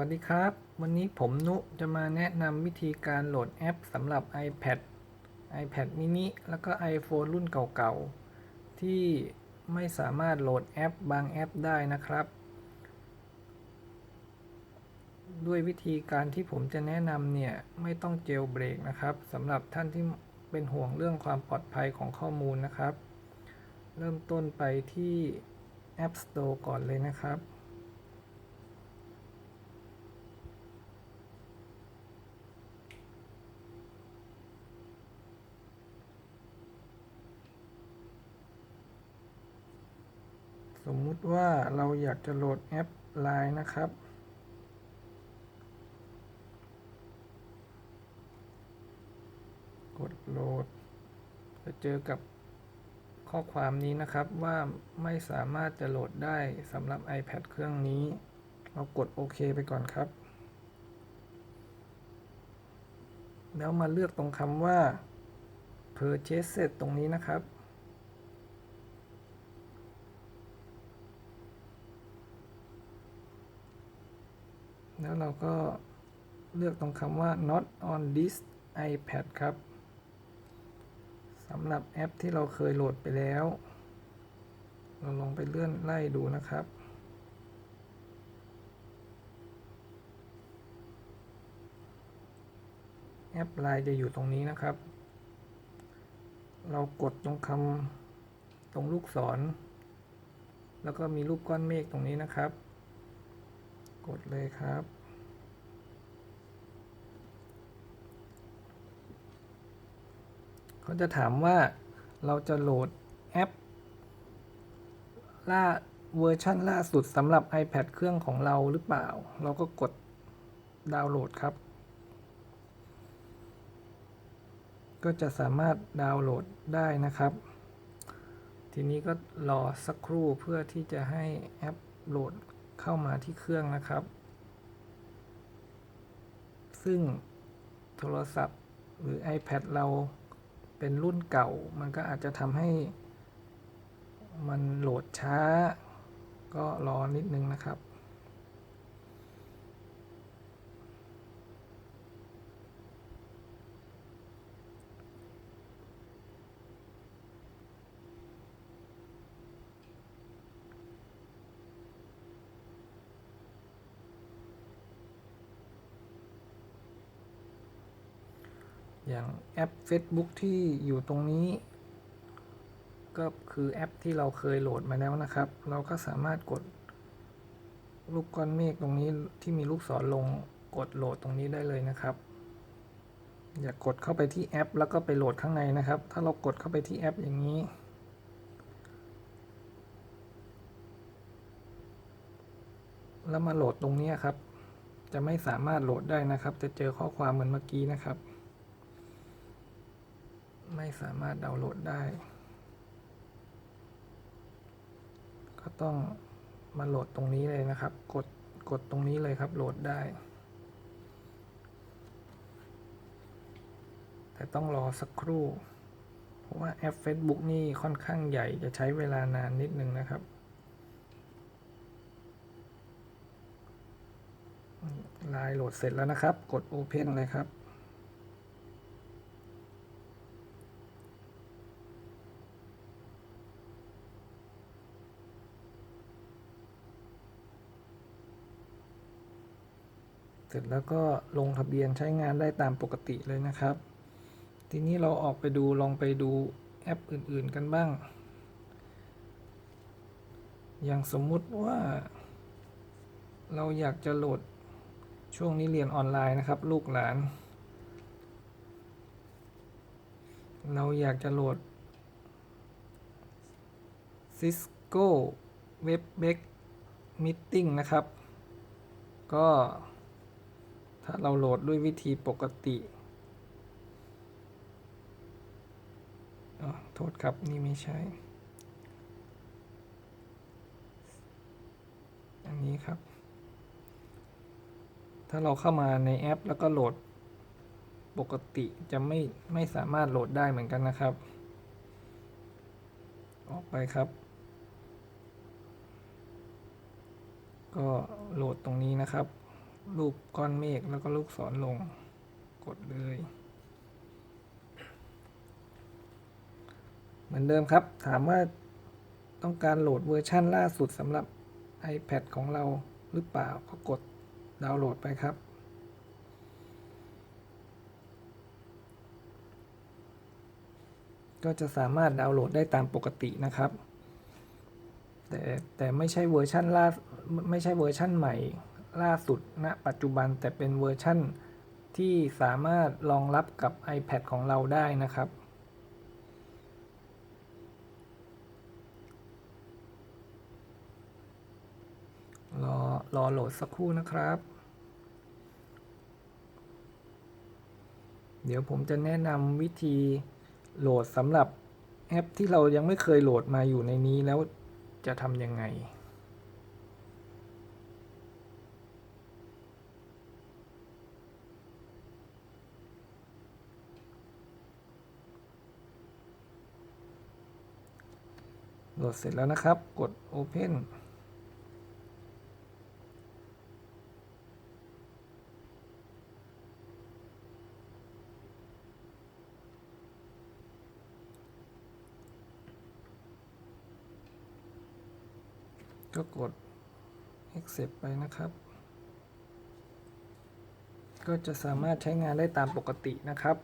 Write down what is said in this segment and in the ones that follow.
วัสดีครับ วันนี้ผมนุจะมาแนะนำวิธีการโหลดแอปสำหรับ iPad iPad mini แล้วก็ iPhone รุ่นเก่าๆ ที่ไม่สามารถโหลดแอปบางแอปได้นะครับ ด้วยวิธีการที่ผมจะแนะนำเนี่ย ไม่ต้องเจลเบรกนะครับสำหรับท่านที่เป็นห่วงเรื่องความปลอดภัยของข้อมูลนะครับ เริ่มต้นไปที่ App Store ก่อนเลยนะครับ สมมุติว่าเราอยากจะโหลดแอป Line นะครับ กดโหลด จะเจอกับข้อความนี้นะครับว่าไม่สามารถจะโหลดได้สำหรับ iPad เครื่องนี้ เรากดโอเคไปก่อนครับ แล้วมาเลือกตรงคำว่า Purchase ตรงนี้นะครับ แล้วเราก็เลือกตรงคำว่า not on this iPad ครับสำหรับแอปที่เราเคยโหลดไปแล้ว เราลองไปเลื่อนไล่ดูนะครับ แอปไลน์จะอยู่ตรงนี้นะครับ เรากดตรงคำตรงลูกศร แล้วก็มีรูปก้อนเมฆตรงนี้นะครับ กดเลยครับ เขาจะถามว่าเราจะโหลดแอปล่าเวอร์ชันล่าสุดสำหรับ iPad เครื่องของเราหรือเปล่า เราก็กดดาวน์โหลดครับ ก็จะสามารถดาวน์โหลดได้นะครับ ทีนี้ก็รอสักครู่เพื่อที่จะให้แอปโหลด เข้ามาที่เครื่องนะครับ ซึ่งโทรศัพท์หรือ iPad เราเป็นรุ่นเก่า มันก็อาจจะทำให้ มันโหลดช้า ก็รอนิดนึงนะครับ อย่างแอป Facebook ที่อยู่ตรงนี้ ก็คือแอปที่เราเคยโหลดมาแล้วนะครับ เราก็สามารถกดรูปก้อนเมฆตรงนี้ที่มีลูกศรลงกดโหลดตรงนี้ได้เลยนะครับ อย่ากดเข้าไปที่แอป แล้วก็ไปโหลดข้างในนะครับ ถ้าเรากดเข้าไปที่แอปอย่างนี้ แล้วมาโหลดตรงนี้ครับ จะไม่สามารถโหลดได้นะครับ จะเจอข้อความเหมือนเมื่อกี้นะครับ ไม่สามารถดาวน์โหลดได้ ก็ต้องมาโหลดตรงนี้เลยนะครับ กดกดตรงนี้เลยครับโหลดได้ แต่ต้องรอสักครู่ เพราะว่าแอป Facebook นี่ค่อนข้างใหญ่จะใช้เวลานานนิดนึงนะครับไลน์โหลดเสร็จแล้วนะครับ กด Open เลยครับ ร็จแล้วก็ลงทะเบียนใช้งานได้ตามปกติเลยนะครับ ทีนี้เราออกไปดูลองไปดูแอปอื่นๆกันบ้าง อย่างสมมุติว่า เราอยากจะโหลดช่วงนี้เรียนออนไลน์นะครับ ลูกหลาน เราอยากจะโหลด Cisco WebEx Meeting นะครับ ก็ ถ้าเราโหลดด้วยวิธีปกติโทษครับ นี่ไม่ใช่ อันนี้ครับ ถ้าเราเข้ามาในแอปแล้วก็โหลดปกติจะไม่ไม่สามารถโหลดได้เหมือนกันนะครับ ออกไปครับ ก็โหลดตรงนี้นะครับ รูปก้อนเมฆแล้วก็ลูกศรลง กดเลย เหมือนเดิมครับ ถามว่าต้องการโหลดเวอร์ชั่นล่าสุดสำหรับ iPad ของเราหรือเปล่าก็กดดาวน์โหลดไปครับ ก็จะสามารถดาวน์โหลดได้ตามปกตินะครับ แต่แต่ไม่ใช่เวอร์ชันล่าไม่ใช่เวอร์ชันใหม่ ล่าสุดณนะปัจจุบันแต่เป็นเวอร์ชั่นที่สามารถรองรับกับ iPad ของเราได้นะครับ รอรอโหลดสักครู่นะครับ เดี๋ยวผมจะแนะนำวิธีโหลดสำหรับแอปที่เรายังไม่เคยโหลดมาอยู่ในนี้แล้วจะทำยังไง ลดเสร็จแล้วนะครับ กด Open ก็กด accept ไปนะครับ ก็จะสามารถใช้งานได้ตามปกตินะครับ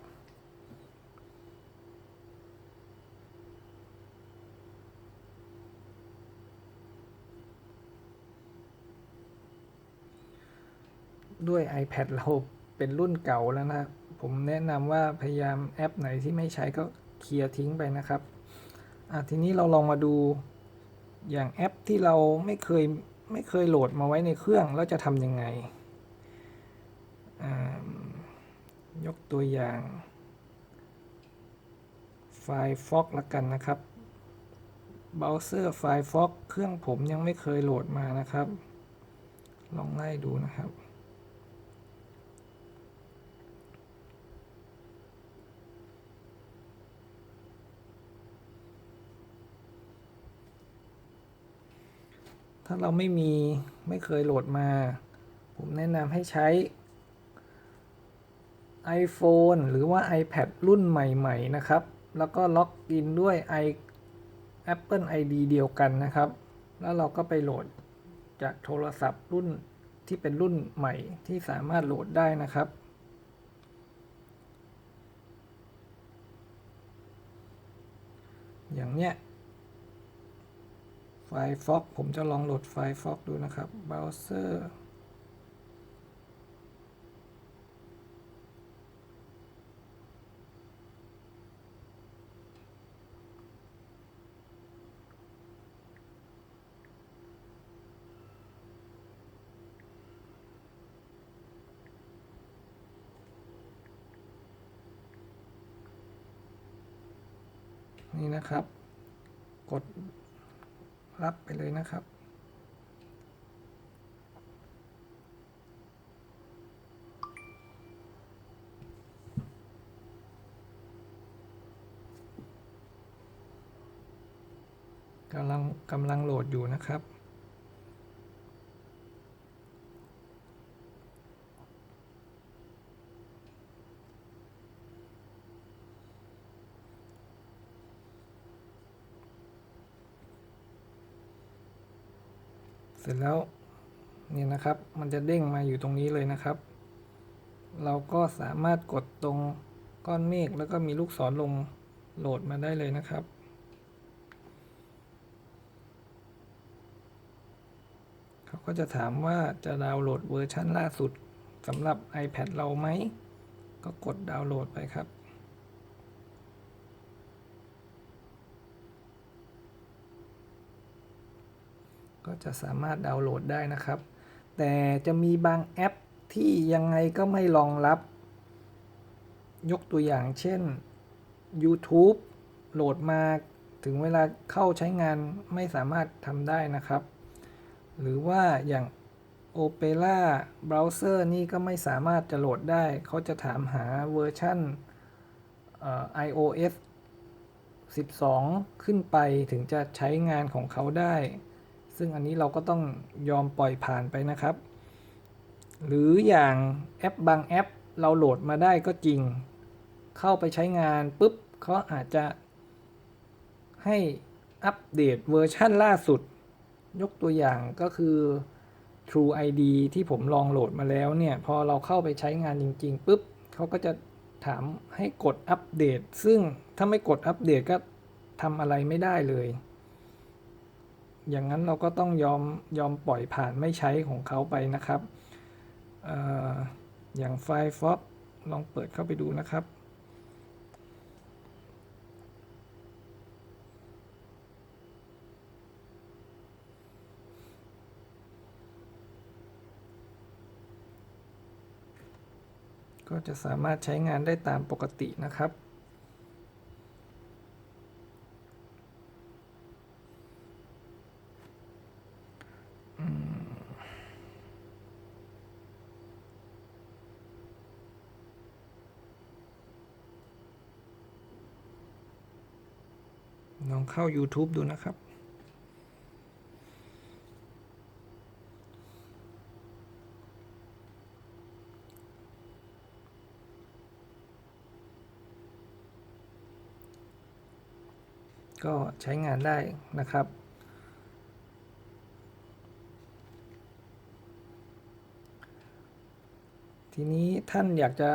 ด้วย iPad เราเป็นรุ่นเก่าแล้วนะผมแนะนำว่าพยายามแอปไหนที่ไม่ใช้ก็เคลียร์ทิ้งไปนะครับทีนี้เราลองมาดูอย่างแอปที่เราไม่เคยไม่เคยโหลดมาไว้ในเครื่องแล้วจะทำยังไง ยกตัวอย่าง Firefox ละกันนะครับเบราว์เซอร์ Firefox เครื่องผมยังไม่เคยโหลดมานะครับ ลองไล่ดูนะครับ ถ้าเราไม่มีไม่เคยโหลดมา ผมแนะนำให้ใช้ iPhone หรือว่า iPad รุ่นใหม่ๆ นะครับ แล้วก็ล็อกอินด้วย i Apple ID เดียวกันนะครับ แล้วเราก็ไปโหลดจากโทรศัพท์รุ่นที่เป็นรุ่นใหม่ที่สามารถโหลดได้นะครับ อย่างเนี้ย Firefox ผมจะลองโหลด Firefox ดูนะครับเบราว์เซอร์นี่นะครับ กด รับไปเลยนะครับ กำลังกำลังโหลดอยู่นะครับ เสร็จแล้วนี่นะครับ มันจะเด้งมาอยู่ตรงนี้เลยนะครับ เราก็สามารถกดตรงก้อนเมฆแล้วก็มีลูกศรลงโหลดมาได้เลยนะครับ เขาก็จะถามว่าจะดาวน์โหลดเวอร์ชันล่าสุดสำหรับ iPad เราไหม ก็กดดาวน์โหลดไปครับ ก็จะสามารถดาวน์โหลดได้นะครับ แต่จะมีบางแอปที่ยังไงก็ไม่รองรับ ยกตัวอย่างเช่น YouTube โหลดมาถึงเวลาเข้าใช้งานไม่สามารถทำได้นะครับ หรือว่าอย่าง Opera Browser นี่ก็ไม่สามารถจะโหลดได้ เขาจะถามหาเวอร์ชันเอ่อ iOS 12 ขึ้นไปถึงจะใช้งานของเขาได้ ซึ่งอันนี้เราก็ต้องยอมปล่อยผ่านไปนะครับ หรืออย่างแอปบางแอปเราโหลดมาได้ก็จริง เข้าไปใช้งานปุ๊บเขาอาจจะ ให้อัปเดตเวอร์ชั่นล่าสุด ยกตัวอย่างก็คือ True ID ที่ผมลองโหลดมาแล้วเนี่ย พอเราเข้าไปใช้งานจริงๆปุ๊บเขาก็จะถามให้กดอัปเดต ซึ่งถ้าไม่กดอัปเดตก็ทำอะไรไม่ได้เลย อย่างนั้นเราก็ต้องยอมยอมปล่อยผ่านไม่ใช้ของเขาไปนะครับอออย่าง Firefox ลองเปิดเข้าไปดูนะครับ ก็จะสามารถใช้งานได้ตามปกตินะครับ ลองเข้า YouTube ดูนะครับ ก็ใช้งานได้นะครับทีนี้ท่านอยากจะ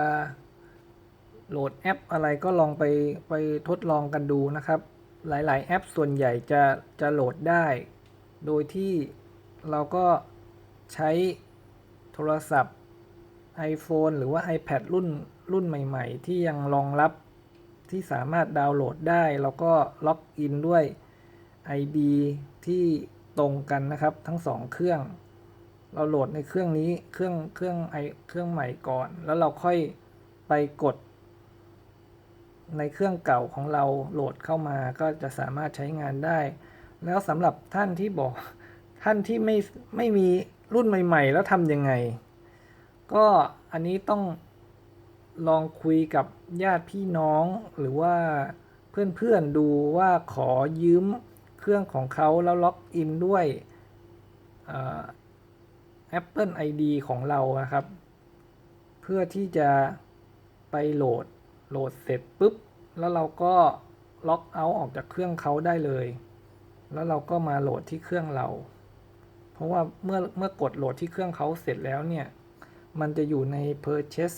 โหลดแอปอะไรก็ลองไปไปทดลองกันดูนะครับ หลาย ๆ แอปส่วนใหญ่จะจะโหลดได้ โดยที่เราก็ใช้โทรศัพท์ iPhone หรือว่า iPad รุ่นรุ่นใหม่ ๆ ที่ยังรองรับที่สามารถดาวน์โหลดได้ แล้วก็ล็อกอินด้วย ID ที่ตรงกันนะครับทั้งสองเครื่อง เราโหลดในเครื่องนี้เครื่องเครื่องไอเครื่องใหม่ก่อน แล้วเราค่อยไปกด ในเครื่องเก่าของเราโหลดเข้ามาก็จะสามารถใช้งานได้ แล้วสำหรับท่านที่บอกท่านที่ไม่ไม่มีรุ่นใหม่ ๆ แล้วทำยังไง ก็อันนี้ต้องลองคุยกับญาติพี่น้องหรือว่าเพื่อนๆดูว่าขอยืมเครื่องของเขาแล้วล็อกอินด้วยเอ่อ Apple ID ของเรานะครับ เพื่อที่จะไปโหลด โหลดเสร็จปุ๊บ แล้วเราก็ล็อกเอาท์ออกจากเครื่องเขาได้เลย แล้วเราก็มาโหลดที่เครื่องเรา เพราะว่าเมื่อเมื่อกดโหลดที่เครื่องเขาเสร็จแล้วเนี่ย มันจะอยู่ใน purchase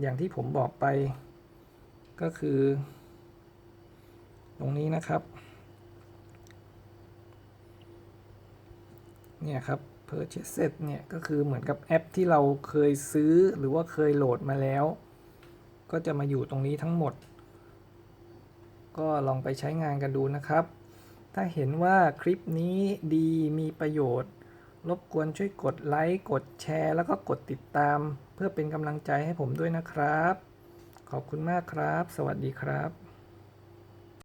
อย่างที่ผมบอกไป ก็คือ ตรงนี้นะครับ เนี่ยครับ purchase เนี่ยก็คือเหมือนกับแอปที่เราเคยซื้อหรือว่าเคยโหลดมาแล้ว ก็จะมาอยู่ตรงนี้ทั้งหมด ก็ลองไปใช้งานกันดูนะครับ ถ้าเห็นว่าคลิปนี้ดีมีประโยชน์ รบกวนช่วยกดไลค์กดแชร์ แล้วก็กดติดตาม เพื่อเป็นกำลังใจให้ผมด้วยนะครับ ขอบคุณมากครับ สวัสดีครับ